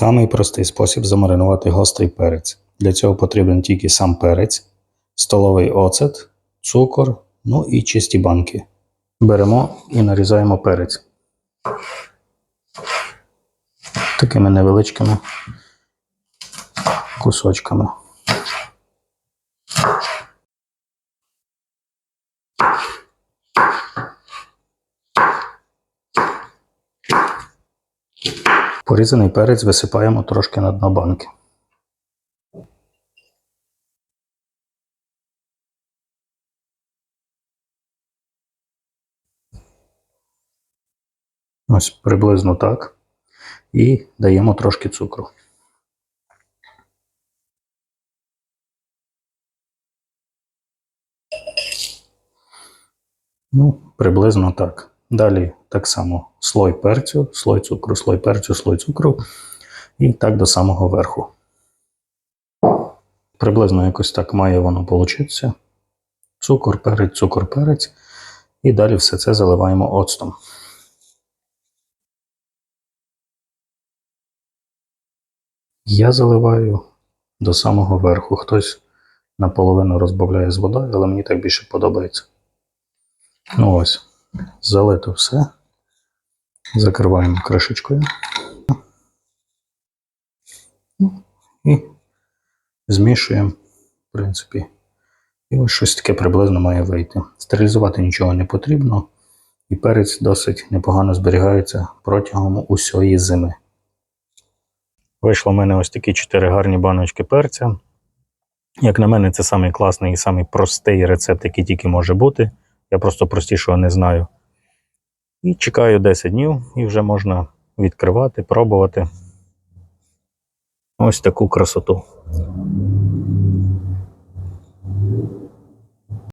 Самий простий спосіб замаринувати гострий перець. Для цього потрібен тільки сам перець, столовий оцет, цукор, ну і чисті банки. Беремо і нарізаємо перець. Такими невеличкими кусочками. Порізаний перець висипаємо трошки на дно банки. Ось приблизно так. І даємо трошки цукру. Ну, приблизно так. Далі так само слой перцю, слой цукру, слой перцю, слой цукру. І так до самого верху. Приблизно якось так має воно получитися. Цукор, перець, цукор, перець. І далі все це заливаємо оцтом. Я заливаю до самого верху. Хтось наполовину розбавляє з водою, але мені так більше подобається. Ну ось, залито все. Закриваємо кришечкою. Ну, І змішуємо, в принципі. І ось щось таке приблизно має вийти. Стерилізувати нічого не потрібно, і перець досить непогано зберігається протягом усієї зими. Вийшло в мене ось такі чотири гарні баночки перця. Як на мене, це самий класний і самий простий рецепт, який тільки може бути. Я просто простішого не знаю. І чекаю 10 днів, і вже можна відкривати, пробувати. Ось таку красоту.